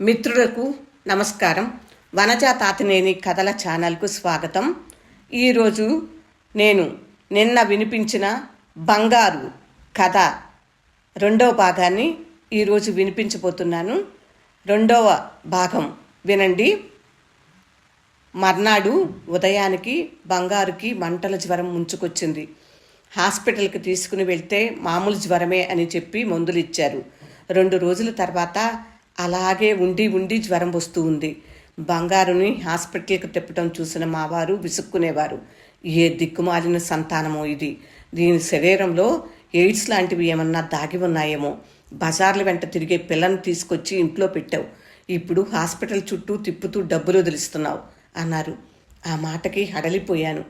మిత్రులకు నమస్కారం. వనజ తాతినేని కథల ఛానల్కు స్వాగతం. ఈరోజు నేను నిన్న వినిపించిన బంగారు కథ రెండవ భాగాన్ని ఈరోజు వినిపించబోతున్నాను. రెండవ భాగం వినండి. మర్నాడు ఉదయానికి బంగారుకి మంటల జ్వరం ముంచుకొచ్చింది. హాస్పిటల్కి తీసుకుని వెళ్తే మామూలు జ్వరమే అని చెప్పి మందులు ఇచ్చారు రెండు రోజుల తర్వాత అలాగే ఉండి ఉండి జ్వరం వస్తూ ఉంది. బంగారుని హాస్పిటల్కి తిప్పటం చూసిన మావారు విసుక్కునేవారు. ఏ దిక్కుమాలిన సంతానమో ఇది. దీని శరీరంలో ఎయిడ్స్ లాంటివి ఏమన్నా దాగి ఉన్నాయేమో. బజార్ల వెంట తిరిగే పిల్లని తీసుకొచ్చి ఇంట్లో పెట్టావు. ఇప్పుడు హాస్పిటల్ చుట్టూ తిప్పుతూ డబ్బులు వదిలిస్తున్నావు అన్నారు. ఆ మాటకి హడలిపోయాను.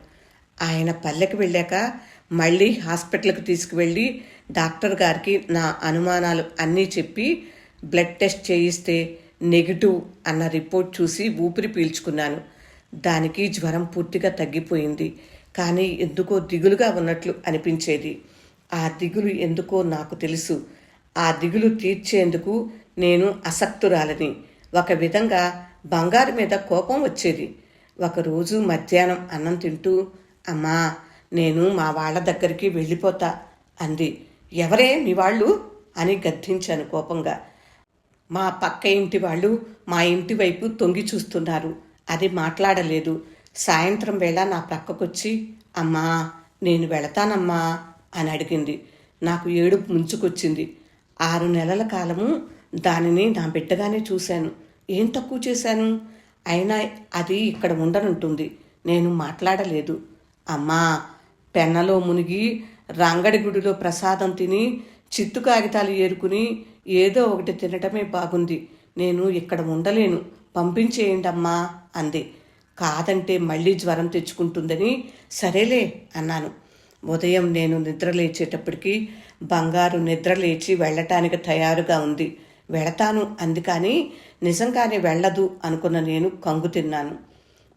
ఆయన పల్లెకి వెళ్ళాక మళ్ళీ హాస్పిటల్కి తీసుకువెళ్ళి డాక్టర్ గారికి నా అనుమానాలు అన్నీ చెప్పి బ్లడ్ టెస్ట్ చేయిస్తే నెగిటివ్ అన్న రిపోర్ట్ చూసి ఊపిరి పీల్చుకున్నాను. దానికి జ్వరం పూర్తిగా తగ్గిపోయింది. కానీ ఎందుకో దిగులుగా ఉన్నట్లు అనిపించేది. ఆ దిగులు ఎందుకో నాకు తెలుసు. ఆ దిగులు తీర్చేందుకు నేను అసక్తురాలని. ఒక విధంగా బంగారు మీద కోపం వచ్చేది. ఒకరోజు మధ్యాహ్నం అన్నం తింటూ అమ్మా నేను మా వాళ్ళ దగ్గరికి వెళ్ళిపోతా అంది. ఎవరే మీ వాళ్ళు? అని గద్దించాను కోపంగా. మా పక్క ఇంటి వాళ్ళు మా ఇంటి వైపు తొంగి చూస్తున్నారు. అది మాట్లాడలేదు. సాయంత్రం వేళ నా ప్రక్కకొచ్చి అమ్మా నేను వెళతానమ్మా అని అడిగింది. నాకు ఏడుపు ముంచుకొచ్చింది. ఆరు నెలల కాలము దానిని నా బిడ్డగానే చూశాను. ఏం తక్కువ చేశాను? అయినా అది ఇక్కడ ఉండనుంటుంది. నేను మాట్లాడలేదు. అమ్మా పెన్నలో మునిగి రంగడి గుడిలో ప్రసాదం తిని చిత్తు కాగితాలు ఏరుకుని ఏదో ఒకటి తినటమే బాగుంది. నేను ఇక్కడ ఉండలేను. పంపించేయండి అమ్మా అంది. కాదంటే మళ్ళీ జ్వరం తెచ్చుకుంటుందని సరేలే అన్నాను. ఉదయం నేను నిద్ర లేచేటప్పటికి బంగారు నిద్ర లేచి వెళ్ళటానికి తయారుగా ఉంది. వెళతాను అంది కానీ నిజంగానే వెళ్ళదు అనుకున్న నేను కంగు తిన్నాను.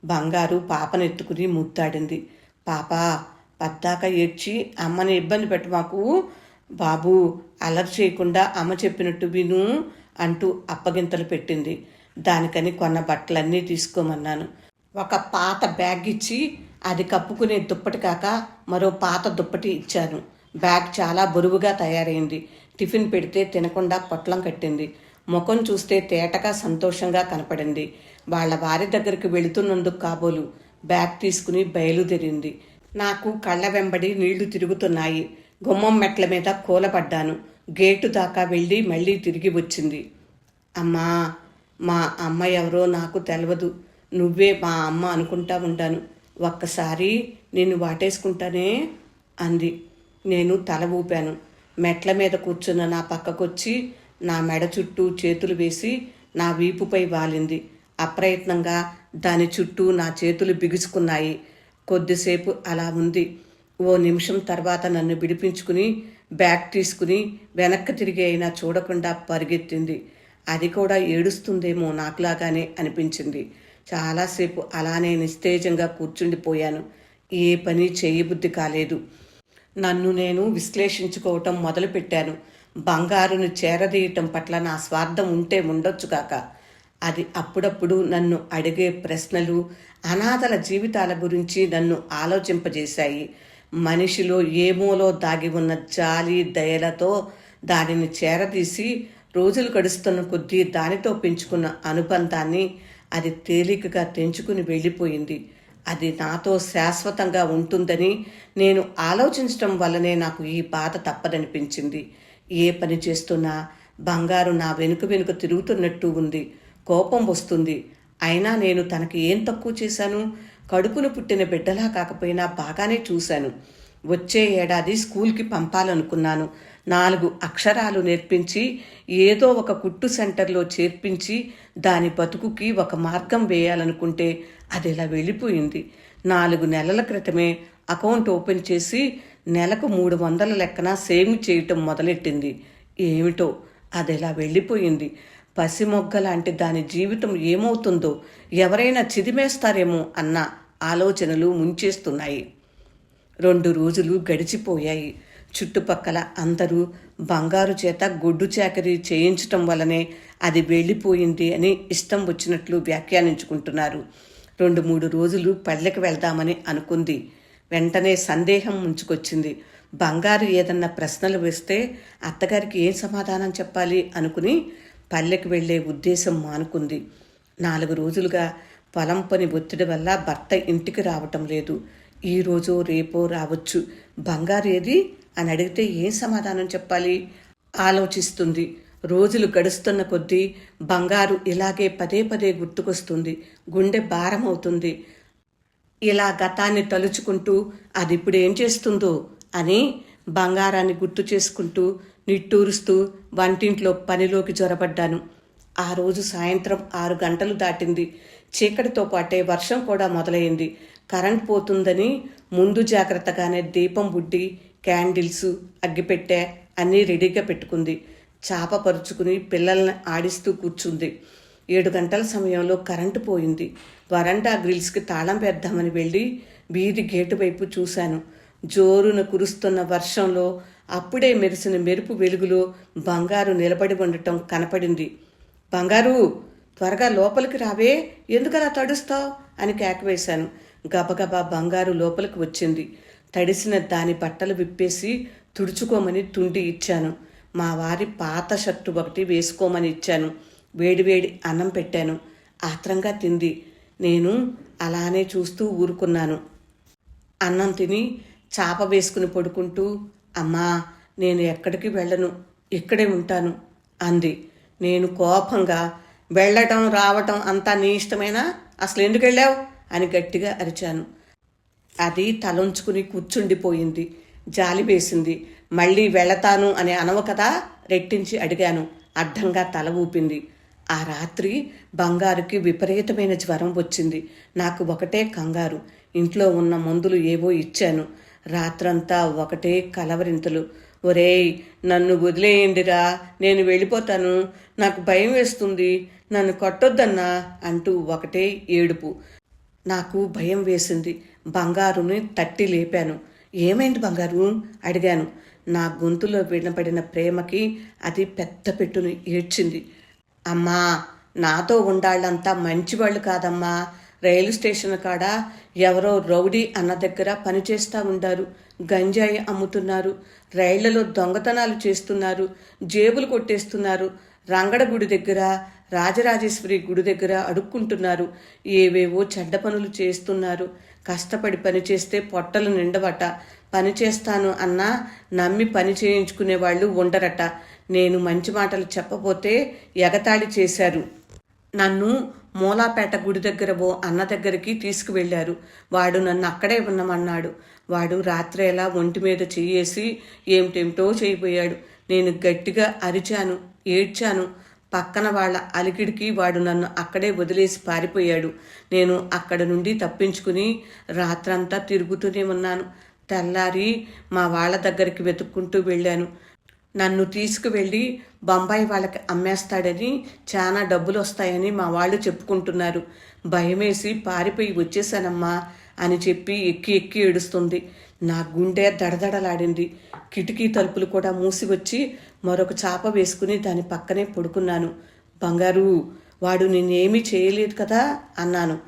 బంగారు పాపనెత్తుకుని ముద్దాడింది. పాప పద్దాక ఏడ్చి అమ్మని ఇబ్బంది పెట్టు మాకు బాబు అలర్ చేయకుండా అమ్మ చెప్పినట్టు విను అంటూ అప్పగింతలు పెట్టింది. దానికని కొన్న బట్టలన్నీ తీసుకోమన్నాను. ఒక పాత బ్యాగ్ ఇచ్చి అది కప్పుకునే దుప్పటి కాక మరో పాత దుప్పటి ఇచ్చాను. బ్యాగ్ చాలా బరువుగా తయారైంది. టిఫిన్ పెడితే తినకుండా పొట్లం కట్టింది. ముఖం చూస్తే తేటగా సంతోషంగా కనపడింది. వాళ్ళ వారి దగ్గరికి వెళుతున్నందుకు కాబోలు. బ్యాగ్ తీసుకుని బయలుదేరింది. నాకు కళ్ళ వెంబడి నీళ్ళు తిరుగుతున్నాయి. గుమ్మం మెట్ల మీద కూలబడ్డాను. గేటు దాకా వెళ్ళి మళ్ళీ తిరిగి వచ్చింది. అమ్మా మా అమ్మ ఎవరో నాకు తెలియదు నువ్వే మా అమ్మ అనుకుంటా ఉంటాను ఒక్కసారి నిన్ను వాటేసుకుంటానే అంది. నేను తల ఊపాను. మెట్ల మీద కూర్చున్న నా పక్కకొచ్చి నా మెడ చుట్టూ చేతులు వేసి నా వీపుపై వాలింది. అప్రయత్నంగా దాని చుట్టూ నా చేతులు బిగుసుకున్నాయి. కొద్దిసేపు అలా ఉంది. ఓ నిమిషం తర్వాత నన్ను విడిపించుకుని బ్యాగ్ తీసుకుని వెనక్కి తిరిగి అయినా చూడకుండా పరిగెత్తింది. అది కూడా ఏడుస్తుందేమో నాకులాగానే అనిపించింది. చాలాసేపు అలానే నిస్తేజంగా కూర్చుండిపోయాను. ఏ పని చేయబుద్ధి కాలేదు. నన్ను నేను విశ్లేషించుకోవటం మొదలుపెట్టాను. బంగారును చేరదీయటం పట్ల నా స్వార్థం ఉంటే ఉండొచ్చుగాక అది అప్పుడప్పుడు నన్ను అడిగే ప్రశ్నలు అనాథల జీవితాల గురించి నన్ను ఆలోచింపజేశాయి. మనిషిలో ఏమోలో దాగి ఉన్న జాలి దయలతో దానిని చేరదీసి రోజులు గడుస్తున్న కొద్దీ దానితో పెంచుకున్న అనుబంధాన్ని అది తేలికగా తెంచుకుని వెళ్ళిపోయింది. అది నాతో శాశ్వతంగా ఉంటుందని నేను ఆలోచించడం వల్లనే నాకు ఈ బాధ తప్పదనిపించింది. ఏ పని చేస్తున్నా బంగారు నా వెనుక వెనుక తిరుగుతున్నట్టు ఉంది. కోపం వస్తుంది. అయినా నేను తనకి ఏం తక్కువ చేశాను? కడుపును పుట్టిన బిడ్డలా కాకపోయినా బాగానే చూశాను. వచ్చే ఏడాది స్కూల్కి పంపాలనుకున్నాను. నాలుగు అక్షరాలు నేర్పించి ఏదో ఒక కుట్టు సెంటర్లో చేర్పించి దాని బతుకుకి ఒక మార్గం వేయాలనుకుంటే అది ఇలా వెళ్ళిపోయింది? నాలుగు నెలల క్రితమే అకౌంట్ ఓపెన్ చేసి నెలకు మూడు వందల లెక్కన సేవింగ్ చేయటం మొదలెట్టింది. ఏమిటో? అది ఇలా వెళ్ళిపోయింది? పసిమొగ్గ లాంటి దాని జీవితం ఏమవుతుందో ఎవరైనా చిదిమేస్తారేమో అన్న ఆలోచనలు ముంచేస్తున్నాయి. రెండు రోజులు గడిచిపోయాయి. చుట్టుపక్కల అందరూ బంగారు చేత గొడ్డు చాకరీ చేయించటం వల్లనే అది వెళ్ళిపోయింది అని ఇష్టం వచ్చినట్లు వ్యాఖ్యానించుకుంటున్నారు. రెండు మూడు రోజులు పల్లెకి వెళ్దామని అనుకుంది. వెంటనే సందేహం ముంచుకొచ్చింది. బంగారు ఏదన్నా ప్రశ్నలు వేస్తే అత్తగారికి ఏం సమాధానం చెప్పాలి అనుకుని పల్లెకి వెళ్ళే ఉద్దేశం మానుకుంది. నాలుగు రోజులుగా పొలం పని ఒత్తిడి వల్ల భర్త ఇంటికి రావటం లేదు. ఈ రేపో రావచ్చు. బంగారు ఏది? అని అడిగితే ఏం సమాధానం చెప్పాలి? ఆలోచిస్తుంది. రోజులు గడుస్తున్న కొద్దీ బంగారు ఇలాగే పదే పదే గుర్తుకొస్తుంది. గుండె భారం అవుతుంది. ఇలా గతాన్ని తలుచుకుంటూ అది ఇప్పుడు ఏం చేస్తుందో? అని బంగారాన్ని గుర్తు చేసుకుంటూ నిట్టూరుస్తూ వంటింట్లో పనిలోకి జొరబడ్డాను. ఆ రోజు సాయంత్రం ఆరు గంటలు దాటింది. చీకటితో పాటే వర్షం కూడా మొదలైంది. కరెంట్ పోతుందని ముందు జాగ్రత్తగానే దీపం బుడ్డి క్యాండిల్స్ అగ్గిపెట్టె అన్నీ రెడీగా పెట్టుకుంది. చాప పరుచుకుని పిల్లల్ని ఆడిస్తూ కూర్చుంది. ఏడు గంటల సమయంలో కరెంటు పోయింది. వరండా గ్రిల్స్కి తాళం వేద్దామని వెళ్ళి వీధి గేటు వైపు చూశాను. జోరున కురుస్తున్న వర్షంలో అప్పుడే మెరిసిన మెరుపు వెలుగులో బంగారు నిలబడి ఉండటం కనపడింది. బంగారు త్వరగా లోపలికి రావే ఎందుకలా తడుస్తావు? అని కేకవేశాను గబగబా బంగారు లోపలికి వచ్చింది. తడిసిన దాని బట్టలు విప్పేసి తుడుచుకోమని తుండి ఇచ్చాను. మా వారి పాత షర్టు ఒకటి వేసుకోమని ఇచ్చాను. వేడివేడి అన్నం పెట్టాను. ఆత్రంగా తింది. నేను అలానే చూస్తూ ఊరుకున్నాను. అన్నం తిని చాప వేసుకుని పడుకుంటూ అమ్మా నేను ఎక్కడికి వెళ్ళను ఇక్కడే ఉంటాను అంది. నేను కోపంగా వెళ్ళటం రావటం అంతా నీ ఇష్టమేనా? అసలు ఎందుకు వెళ్ళావు? అని గట్టిగా అరిచాను. అది తలంచుకుని కూర్చుండిపోయింది. జాలి వేసింది. మళ్ళీ వెళతాను అని అనవ కదా రెట్టించి అడిగాను. అడ్డంగా తల ఊపింది. ఆ రాత్రి బంగారుకి విపరీతమైన జ్వరం వచ్చింది. నాకు ఒకటే కంగారు. ఇంట్లో ఉన్న మందులు ఏవో ఇచ్చాను. రాత్రంతా ఒకటే కలవరింతలు. ఒరేయ్ నన్ను వదిలేయండిరా నేను వెళ్ళిపోతాను. నాకు భయం వేస్తుంది. నన్ను కొట్టొద్దన్నా అంటూ ఒకటే ఏడుపు. నాకు భయం వేసింది. బంగారుని తట్టి లేపాను. ఏమైంది బంగారు? అడిగాను. నా గొంతులో వినపడిన ప్రేమకి అది పెద్ద పెట్టును ఏడ్చింది. అమ్మా నాతో ఉండాళ్ళంతా మంచివాళ్ళు కాదమ్మా. రైలు స్టేషన్ కాడ ఎవరో రౌడీ అన్న దగ్గర పనిచేస్తూ ఉండారు. గంజాయి అమ్ముతున్నారు. రైళ్ళలో దొంగతనాలు చేస్తున్నారు. జేబులు కొట్టేస్తున్నారు. రంగడ గుడి దగ్గర రాజరాజేశ్వరి గుడి దగ్గర అడుక్కుంటున్నారు. ఏవేవో చెడ్డ పనులు చేస్తున్నారు. కష్టపడి పని చేస్తే పొట్టలు నిండవట. పని చేస్తాను అన్నా నమ్మి పని చేయించుకునే వాళ్ళు ఉండరట. నేను మంచి మాటలు చెప్పబోతే ఎగతాళి చేశారు. నన్ను మూలాపేట గుడి దగ్గర ఓ అన్న దగ్గరికి తీసుకువెళ్ళారు. వాడు నన్ను అక్కడే ఉన్నమన్నాడు. వాడు రాత్రేలా ఒంటి మీద చెయ్యేసి ఏమిటేమిటో చేయిపోయాడు నేను గట్టిగా అరిచాను ఏడ్చాను. పక్కన వాళ్ళ అలికిడికి వాడు నన్ను అక్కడే వదిలేసి పారిపోయాడు. నేను అక్కడ నుండి తప్పించుకుని రాత్రంతా తిరుగుతూనే ఉన్నాను. తెల్లారి మా వాళ్ళ దగ్గరికి వెతుక్కుంటూ వెళ్ళాను. నన్ను తీసుకువెళ్ళి బొంబాయి వాళ్ళకి అమ్మేస్తాడని చాలా డబ్బులు వస్తాయని మా వాళ్ళు చెప్పుకుంటున్నారు. భయమేసి పారిపోయి వచ్చేసానమ్మా అని చెప్పి ఎక్కి ఎక్కి ఏడుస్తుంది. నా గుండె దడదడలాడింది. కిటికీ తలుపులు కూడా మూసి వచ్చి మరొక చాప వేసుకుని దాని పక్కనే పడుకున్నాను. బంగారు వాడు నిన్నేమీ చేయలేదు కదా అన్నాను.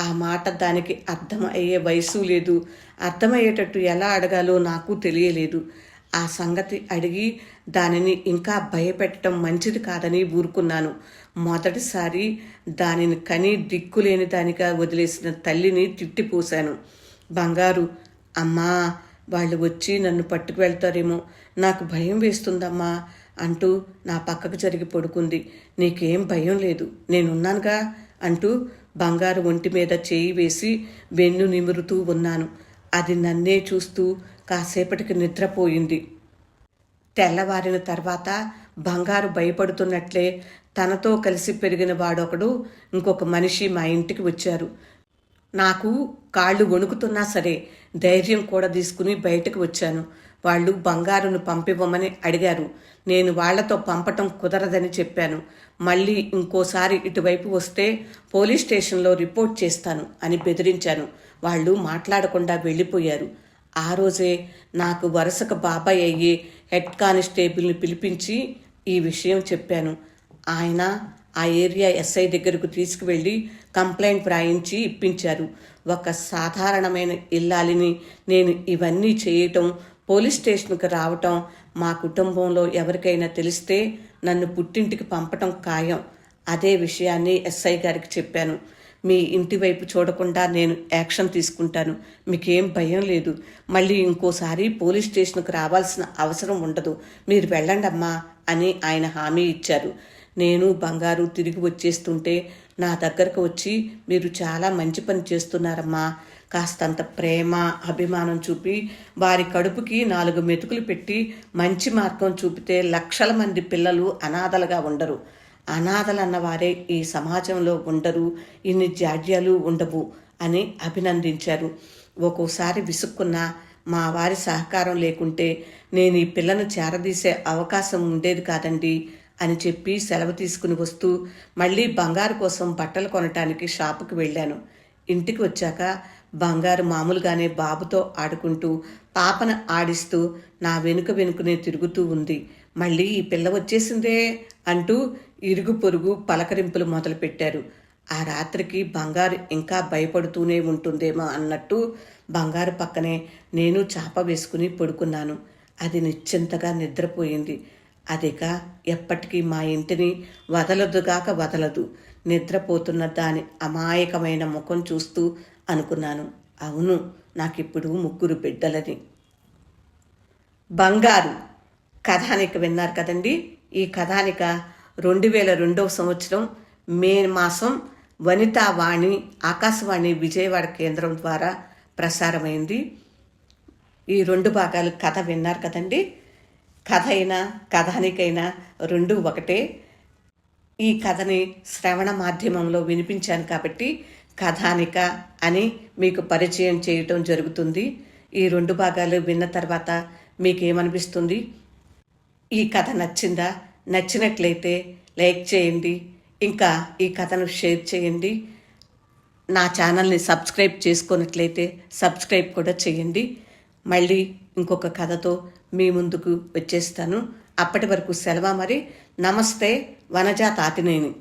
ఆ మాట దానికి అర్థం అయ్యే వయసు లేదు. అర్థమయ్యేటట్టు ఎలా అడగాలో నాకు తెలియలేదు. ఆ సంగతి అడిగి దానిని ఇంకా భయపెట్టడం మంచిది కాదని ఊరుకున్నాను. మొదటిసారి దానిని కని దిక్కులేని దానిగా వదిలేసిన తల్లిని తిట్టిపోశాను. బంగారు అమ్మా వాళ్ళు వచ్చి నన్ను పట్టుకు వెళ్తారేమో నాకు భయం వేస్తుందమ్మా అంటూ నా పక్కకు జరిగి పడుకుంది. నీకేం భయం లేదు నేనున్నానుగా అంటూ బంగారు ఒంటి మీద చేయి వేసి వెన్ను నిమురుతూ ఉన్నాను. అది నన్నే చూస్తూ కాసేపటికి నిద్రపోయింది. తెల్లవారిన తర్వాత బంగారు భయపడుతున్నట్లే తనతో కలిసి పెరిగిన వాడొకడు ఇంకొక మనిషి మా ఇంటికి వచ్చారు. నాకు కాళ్ళు వణుకుతున్నా సరే ధైర్యం కూడా తీసుకుని బయటకు వచ్చాను. వాళ్ళు బంగారును పంపివ్వమని అడిగారు. నేను వాళ్ళతో పంపటం కుదరదని చెప్పాను. మళ్ళీ ఇంకోసారి ఇటువైపు వస్తే పోలీస్ స్టేషన్లో రిపోర్ట్ చేస్తాను అని బెదిరించాను. వాళ్ళు మాట్లాడకుండా వెళ్ళిపోయారు. ఆ రోజే నాకు వరుసకు బాబాయ్ అయ్యి హెడ్ కానిస్టేబుల్ని పిలిపించి ఈ విషయం చెప్పాను. ఆయన ఆ ఏరియా ఎస్ఐ దగ్గరకు తీసుకువెళ్ళి కంప్లైంట్ వ్రాయించి ఇప్పించారు. ఒక సాధారణమైన ఇల్లాలిని నేను ఇవన్నీ చేయటం పోలీస్ స్టేషన్కి రావటం మా కుటుంబంలో ఎవరికైనా తెలిస్తే నన్ను పుట్టింటికి పంపటం ఖాయం. అదే విషయాన్ని ఎస్ఐ గారికి చెప్పాను. మీ ఇంటి వైపు చూడకుండా నేను యాక్షన్ తీసుకుంటాను. మీకేం భయం లేదు. మళ్ళీ ఇంకోసారి పోలీస్ స్టేషన్కు రావాల్సిన అవసరం ఉండదు. మీరు వెళ్ళండి అమ్మా అని ఆయన హామీ ఇచ్చారు. నేను బంగారు తిరిగి వచ్చేస్తుంటే నా దగ్గరకు వచ్చి మీరు చాలా మంచి పని చేస్తున్నారమ్మా. కాస్తంత ప్రేమ అభిమానం చూపి వారి కడుపుకి నాలుగు మెతుకులు పెట్టి మంచి మార్గం చూపితే లక్షల మంది పిల్లలు అనాథలుగా ఉండరు. అనాథలన్నవారే ఈ సమాజంలో ఉండరు ఇన్ని జాడ్యాలు ఉండవు అని అభినందించారు. ఒక్కోసారి విసుక్కున్న మా వారి సహకారం లేకుంటే నేను ఈ పిల్లను చేరదీసే అవకాశం ఉండేది కాదండి అని చెప్పి సెలవు తీసుకుని వస్తూ మళ్ళీ బంగారు కోసం బట్టలు కొనటానికి షాపుకి వెళ్ళాను. ఇంటికి వచ్చాక బంగారు మామూలుగానే బాబుతో ఆడుకుంటూ పాపను ఆడిస్తూ నా వెనుక వెనుకనే తిరుగుతూ ఉంది. మళ్ళీ ఈ పిల్ల వచ్చేసిందే అంటూ ఇరుగు పొరుగు పలకరింపులు మొదలుపెట్టారు. ఆ రాత్రికి బంగారు ఇంకా భయపడుతూనే ఉంటుందేమో అన్నట్టు బంగారు పక్కనే నేను చాప వేసుకుని పడుకున్నాను. అది నిశ్చింతగా నిద్రపోయింది. అదిక ఎప్పటికీ మా ఇంటిని వదలదుగాక వదలదు. నిద్రపోతున్న దాని అమాయకమైన ముఖం చూస్తూ అనుకున్నాను. అవును నాకిప్పుడు ముగ్గురు బిడ్డలని. బంగారు కథానిక విన్నారు కదండి. ఈ కథానిక రెండు వేల రెండవ సంవత్సరం మే మాసం వనితా వాణి ఆకాశవాణి విజయవాడ కేంద్రం ద్వారా ప్రసారమైంది. ఈ రెండు భాగాలు కథ విన్నారు కదండి. కథ అయినా కథానికైనా రెండు ఒకటే. ఈ కథని శ్రవణ మాధ్యమంలో వినిపించాను కాబట్టి కథానిక అని మీకు పరిచయం చేయటం జరుగుతుంది. ఈ రెండు భాగాలు విన్న తర్వాత మీకేమనిపిస్తుంది? ఈ కథ నచ్చిందా? నచ్చినట్లయితే లైక్ చేయండి. ఇంకా ఈ కథను షేర్ చేయండి. నా ఛానల్ని సబ్స్క్రైబ్ చేసుకున్నట్లయితే సబ్స్క్రైబ్ కూడా చేయండి. మళ్ళీ ఇంకొక కథతో మీ ముందుకు వచ్చేస్తాను. అప్పటి వరకు సెలవు మరి. నమస్తే వనజా తాతినేని